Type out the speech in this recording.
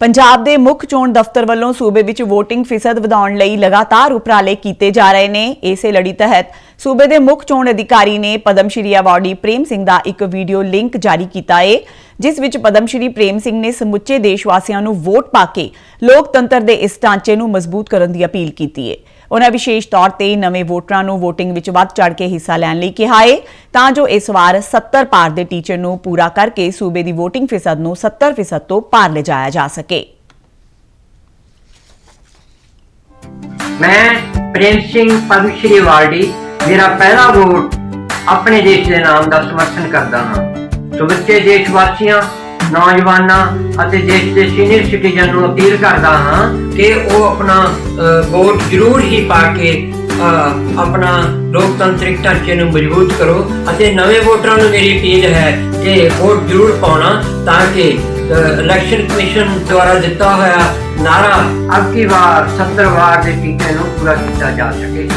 ਪੰਜਾਬ ਦੇ ਮੁੱਖ ਚੋਣ ਦਫ਼ਤਰ ਵੱਲੋਂ ਸੂਬੇ ਵਿੱਚ VOTING ਫੀਸਦ ਵਧਾਉਣ ਲਈ ਲਗਾਤਾਰ ਉਪਰਾਲੇ ਕੀਤੇ ਜਾ ਰਹੇ ਨੇ। ਇਸੇ ਲੜੀ ਤਹਿਤ ਸੂਬੇ ਦੇ ਮੁੱਖ ਚੋਣ ਅਧਿਕਾਰੀ ਨੇ ਪਦਮ ਸ਼੍ਰੀ ਅਵਾਰਡੀ ਪ੍ਰੇਮ ਸਿੰਘ ਦਾ ਇੱਕ ਵੀਡੀਓ ਲਿੰਕ ਜਾਰੀ ਕੀਤਾ ਹੈ ਜਿਸ ਵਿੱਚ ਪਦਮ ਸ਼੍ਰੀ ਪ੍ਰੇਮ ਸਿੰਘ ਨੇ ਸਮੁੱਚੇ ਦੇਸ਼ ਵਾਸੀਆਂ ਨੂੰ ਵੋਟ ਪਾ ਕੇ ਲੋਕਤੰਤਰ ਦੇ ਇਸ ਢਾਂਚੇ ਨੂੰ ਮਜ਼ਬੂਤ ਕਰਨ ਦੀ ਅਪੀਲ ਕੀਤੀ ਹੈ ਉਹਨਾਂ ਵਿਸ਼ੇਸ਼ ਤੌਰ ਤੇ ਨਵੇਂ ਵੋਟਰਾਂ ਨੂੰ VOTING ਵਿੱਚ ਵੱਧ ਚੜ ਕੇ ਹਿੱਸਾ ਲੈਣ ਲਈ ਕਿਹਾ ਹੈ ਤਾਂ ਜੋ ਇਸ ਵਾਰ 70 ਪਾਰ ਦੇ ਟੀਚਰ ਨੂੰ ਪੂਰਾ ਕਰਕੇ ਸੂਬੇ ਦੀ VOTING ਫੀਸਦ ਨੂੰ 70% ਤੋਂ ਪਾਰ ਲਿਜਾਇਆ ਜਾ ਸਕੇ। ਮੈਂ ਪ੍ਰੇਮ ਸਿੰਘ ਪਦਮ ਸ਼੍ਰੀ ਮੇਰਾ ਪਹਿਲਾ ਵੋਟ ਆਪਣੇ ਦੇਸ਼ ਦੇ ਨਾਮ ਦਾ ਸਮਰਥਨ ਕਰਦਾ ਹਾਂ। ਸਮੁੱਚੇ ਦੇਸ਼ ਵਾਸੀਆਂ ਨੌਜਵਾਨਾਂ ਅਤੇ ਦੇਸ਼ ਦੇ ਸੀਨੀਅਰ ਸਿਟੀਜ਼ਨ ਨੂੰ ਅਪੀਲ ਕਰਦਾ ਹਾਂ ਕਿ ਉਹ ਆਪਣਾ ਵੋਟ ਜ਼ਰੂਰ ਹੀ ਪਾ ਕੇ ਆਪਣਾ ਲੋਕਤੰਤਰਿਕ ਢਾਂਚੇ ਨੂੰ ਮਜ਼ਬੂਤ ਕਰੋ ਅਤੇ ਨਵੇਂ ਵੋਟਰਾਂ ਨੂੰ ਮੇਰੀ ਅਪੀਲ ਹੈ ਕਿ ਵੋਟ ਜ਼ਰੂਰ ਪਾਉਣਾ ਤਾਂ ਕਿ ਇਲੈਕਸ਼ਨ ਕਮਿਸ਼ਨ ਦੁਆਰਾ ਦਿੱਤਾ ਹੋਇਆ ਨਾਰਾ ਅਬ ਵਾਰ 70 ਵਾਰ ਦੇ ਟੀਕੇ ਨੂੰ ਪੂਰਾ ਕੀਤਾ ਜਾ ਸਕੇ।